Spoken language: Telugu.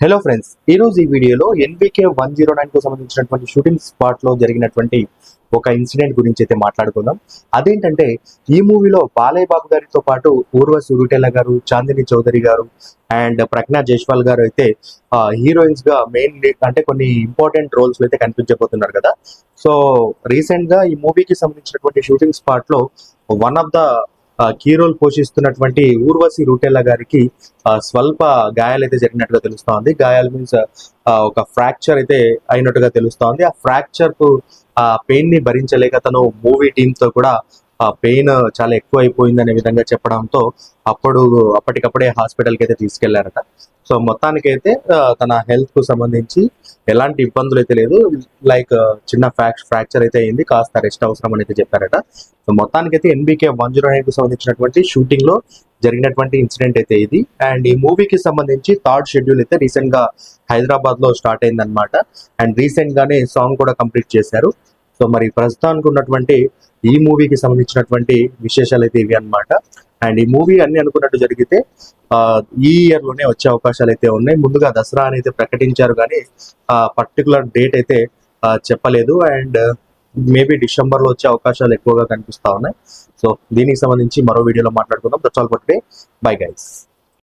హలో ఫ్రెండ్స్ ఈ రోజు ఈ వీడియోలో ఎన్బికే వన్ జీరో నైన్కు సంబంధించినటువంటి షూటింగ్ స్పాట్లో జరిగినటువంటి ఒక ఇన్సిడెంట్ గురించి అయితే మాట్లాడుకుందాం. అదేంటంటే ఈ మూవీలో బాలయ్య బాబు గారితో పాటు ఊర్వశి ఉరుటెల్ల గారు చాందిని చౌదరి గారు అండ్ ప్రజ్ఞా జైస్వాల్ గారు అయితే హీరోయిన్స్గా మెయిన్ అంటే కొన్ని ఇంపార్టెంట్ రోల్స్ అయితే కనిపించబోతున్నారు కదా. సో రీసెంట్గా ఈ మూవీకి సంబంధించినటువంటి షూటింగ్ స్పాట్లో one of the key role పోషిస్తున్నటువంటి Urvashi Rautela గారికి స్వల్ప గాయాలు అయితే జరిగినట్టుగా తెలుస్తోంది. గాయాలు మీన్స్ ఒక ఫ్రాక్చర్ అయితే అయినట్టుగా తెలుస్తోంది. ఆ ఫ్రాక్చర్కు ఆ పెయిన్ని భరించలేక తను మూవీ టీమ్తో కూడా ఆ పెయిన్ చాలా ఎక్కువ అయిపోయింది అనే విధంగా చెప్పడంతో అప్పుడు అప్పటికప్పుడే హాస్పిటల్కి అయితే తీసుకెళ్ళారట. సో మొత్తానికైతే తన హెల్త్కు సంబంధించి ఎలాంటి ఇబ్బందులు అయితే లేదు. లైక్ చిన్న ఫ్రాక్ ఫ్రాక్చర్ అయితే అయింది. కాస్త రెస్ట్ అవసరం అని అయితే చెప్పారట. సో మొత్తానికైతే ఎన్బీకే వన్ జీరో నైన్కు సంబంధించినటువంటి షూటింగ్లో జరిగినటువంటి ఇన్సిడెంట్ అయితే ఇది. అండ్ ఈ మూవీకి సంబంధించి థర్డ్ షెడ్యూల్ అయితే రీసెంట్గా హైదరాబాద్లో స్టార్ట్ అయింది అనమాట అండ్ రీసెంట్ గానే సాంగ్ కూడా కంప్లీట్ చేశారు. సో మరి ప్రస్తుతానికి ఉన్నటువంటి ఈ మూవీకి సంబంధించినటువంటి విశేషాలు అయితే ఇవి అన్నమాట. అండ్ ఈ మూవీ అన్ని అనుకున్నట్టు జరిగితే ఈ ఇయర్లోనే వచ్చే అవకాశాలు అయితే ఉన్నాయి. ముందుగా దసరా అని అయితే ప్రకటించారు కానీ ఆ పర్టికులర్ డేట్ అయితే చెప్పలేదు. అండ్ మేబీ డిసెంబర్లో వచ్చే అవకాశాలు ఎక్కువగా కనిపిస్తా ఉన్నాయి. సో దీనికి సంబంధించి మరో వీడియోలో మాట్లాడుకుందాం. That's all for today. Bye guys